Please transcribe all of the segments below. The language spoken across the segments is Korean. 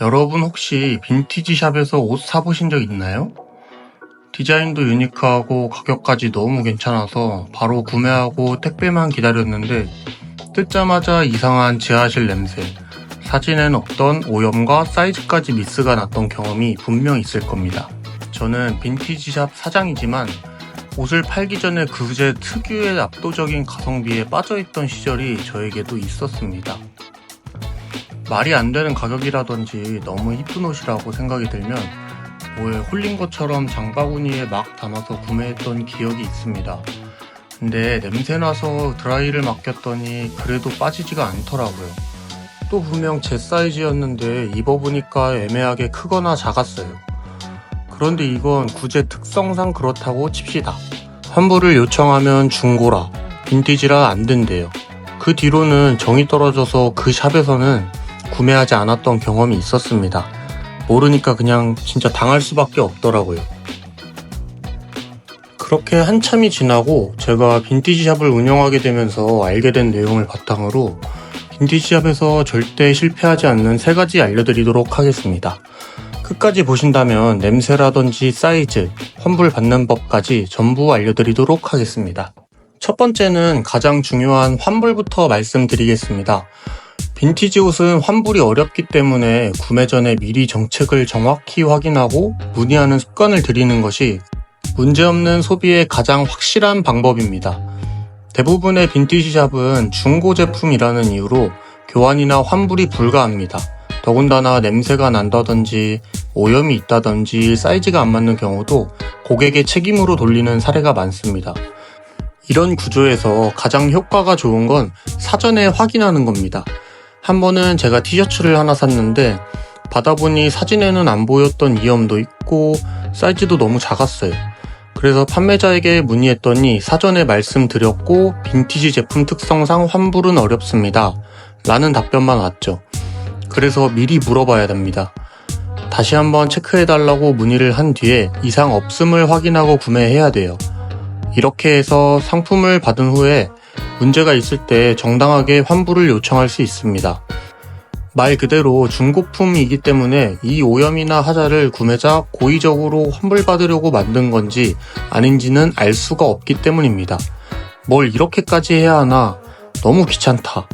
여러분 혹시 빈티지 샵에서 옷 사보신 적 있나요? 디자인도 유니크하고 가격까지 너무 괜찮아서 바로 구매하고 택배만 기다렸는데 뜯자마자 이상한 지하실 냄새, 사진엔 없던 오염과 사이즈까지 미스가 났던 경험이 분명 있을 겁니다. 저는 빈티지 샵 사장이지만 옷을 팔기 전에 그제 특유의 압도적인 가성비에 빠져있던 시절이 저에게도 있었습니다. 말이 안 되는 가격이라든지 너무 이쁜 옷이라고 생각이 들면 뭐에 홀린 것처럼 장바구니에 막 담아서 구매했던 기억이 있습니다. 근데 냄새나서 드라이를 맡겼더니 그래도 빠지지가 않더라고요. 또 분명 제 사이즈였는데 입어보니까 애매하게 크거나 작았어요. 그런데 이건 구제 특성상 그렇다고 칩시다. 환불을 요청하면 중고라, 빈티지라 안 된대요. 그 뒤로는 정이 떨어져서 그 샵에서는 구매하지 않았던 경험이 있었습니다. 모르니까 그냥 진짜 당할 수밖에 없더라고요. 그렇게 한참이 지나고 제가 빈티지 샵을 운영하게 되면서 알게 된 내용을 바탕으로 빈티지 샵에서 절대 실패하지 않는 세 가지 알려드리도록 하겠습니다. 끝까지 보신다면 냄새라든지 사이즈, 환불 받는 법까지 전부 알려드리도록 하겠습니다. 첫 번째는 가장 중요한 환불부터 말씀드리겠습니다. 빈티지 옷은 환불이 어렵기 때문에 구매 전에 미리 정책을 정확히 확인하고 문의하는 습관을 들이는 것이 문제없는 소비의 가장 확실한 방법입니다. 대부분의 빈티지 샵은 중고 제품이라는 이유로 교환이나 환불이 불가합니다. 더군다나 냄새가 난다든지 오염이 있다든지 사이즈가 안 맞는 경우도 고객의 책임으로 돌리는 사례가 많습니다. 이런 구조에서 가장 효과가 좋은 건 사전에 확인하는 겁니다. 한 번은 제가 티셔츠를 하나 샀는데 받아보니 사진에는 안 보였던 이염도 있고 사이즈도 너무 작았어요. 그래서 판매자에게 문의했더니 사전에 말씀드렸고 빈티지 제품 특성상 환불은 어렵습니다. 라는 답변만 왔죠. 그래서 미리 물어봐야 됩니다. 다시 한번 체크해달라고 문의를 한 뒤에 이상 없음을 확인하고 구매해야 돼요. 이렇게 해서 상품을 받은 후에 문제가 있을 때 정당하게 환불을 요청할 수 있습니다. 말 그대로 중고품이기 때문에 이 오염이나 하자를 구매자 고의적으로 환불받으려고 만든 건지 아닌지는 알 수가 없기 때문입니다. 뭘 이렇게까지 해야 하나 너무 귀찮다.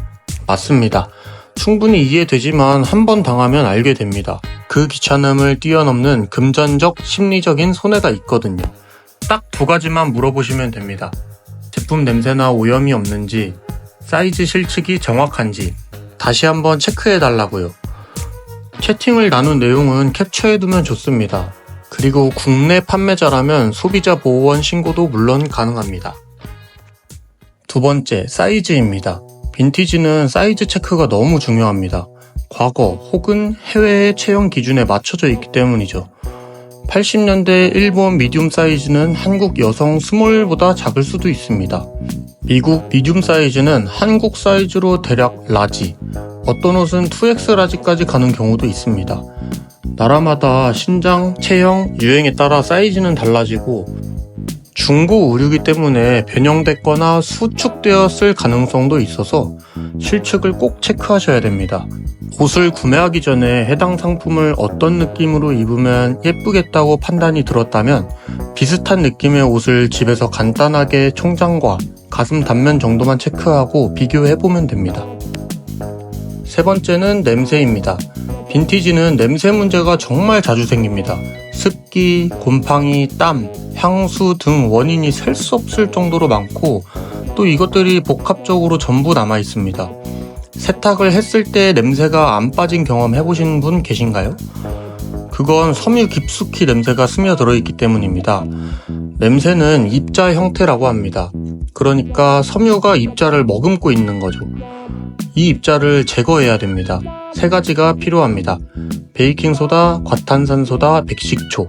맞습니다. 충분히 이해되지만 한 번 당하면 알게 됩니다. 그 귀찮음을 뛰어넘는 금전적, 심리적인 손해가 있거든요. 딱 두 가지만 물어보시면 됩니다. 제품 냄새나 오염이 없는지, 사이즈 실측이 정확한지, 다시 한번 체크해 달라고요. 채팅을 나눈 내용은 캡처해 두면 좋습니다. 그리고 국내 판매자라면 소비자 보호원 신고도 물론 가능합니다. 두 번째, 사이즈입니다. 빈티지는 사이즈 체크가 너무 중요합니다. 과거 혹은 해외의 체형 기준에 맞춰져 있기 때문이죠. 80년대 일본 미디움 사이즈는 한국 여성 스몰보다 작을 수도 있습니다. 미국 미디움 사이즈는 한국 사이즈로 대략 라지, 어떤 옷은 2X 라지까지 가는 경우도 있습니다. 나라마다 신장, 체형, 유행에 따라 사이즈는 달라지고 중고 의류기 때문에 변형됐거나 수축되었을 가능성도 있어서 실측을 꼭 체크하셔야 됩니다. 옷을 구매하기 전에 해당 상품을 어떤 느낌으로 입으면 예쁘겠다고 판단이 들었다면 비슷한 느낌의 옷을 집에서 간단하게 총장과 가슴 단면 정도만 체크하고 비교해보면 됩니다. 세 번째는 냄새입니다. 빈티지는 냄새 문제가 정말 자주 생깁니다. 습기, 곰팡이, 땀, 향수 등 원인이 셀 수 없을 정도로 많고 또 이것들이 복합적으로 전부 남아 있습니다. 세탁을 했을 때 냄새가 안 빠진 경험 해보신 분 계신가요? 그건 섬유 깊숙이 냄새가 스며들어 있기 때문입니다. 냄새는 입자 형태라고 합니다. 그러니까 섬유가 입자를 머금고 있는 거죠. 이 입자를 제거해야 됩니다. 세 가지가 필요합니다. 베이킹소다, 과탄산소다, 백식초.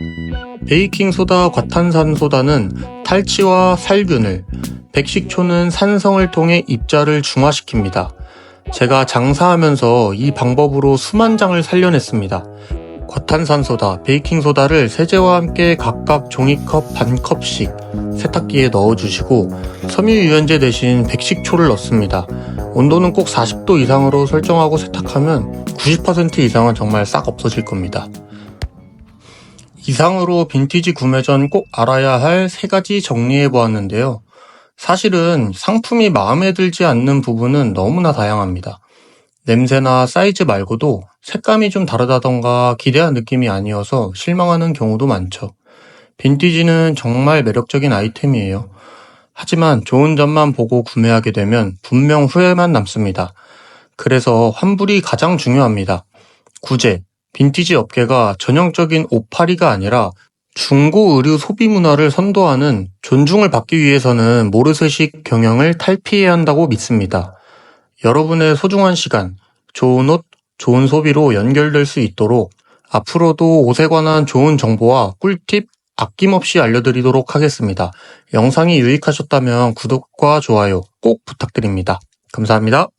베이킹소다, 과탄산소다는 탈취와 살균을, 백식초는 산성을 통해 입자를 중화시킵니다. 제가 장사하면서 이 방법으로 수만 장을 살려냈습니다. 과탄산소다, 베이킹소다를 세제와 함께 각각 종이컵 반 컵씩 세탁기에 넣어주시고 섬유유연제 대신 백식초를 넣습니다. 온도는 꼭 40도 이상으로 설정하고 세탁하면 90% 이상은 정말 싹 없어질 겁니다. 이상으로 빈티지 구매 전 꼭 알아야 할 세 가지 정리해 보았는데요. 사실은 상품이 마음에 들지 않는 부분은 너무나 다양합니다. 냄새나 사이즈 말고도 색감이 좀 다르다던가 기대한 느낌이 아니어서 실망하는 경우도 많죠. 빈티지는 정말 매력적인 아이템이에요. 하지만 좋은 점만 보고 구매하게 되면 분명 후회만 남습니다. 그래서 환불이 가장 중요합니다. 구제, 빈티지 업계가 전형적인 오파리가 아니라 중고 의류 소비 문화를 선도하는 존중을 받기 위해서는 모르쇠식 경영을 탈피해야 한다고 믿습니다. 여러분의 소중한 시간, 좋은 옷, 좋은 소비로 연결될 수 있도록 앞으로도 옷에 관한 좋은 정보와 꿀팁 아낌없이 알려드리도록 하겠습니다. 영상이 유익하셨다면 구독과 좋아요 꼭 부탁드립니다. 감사합니다.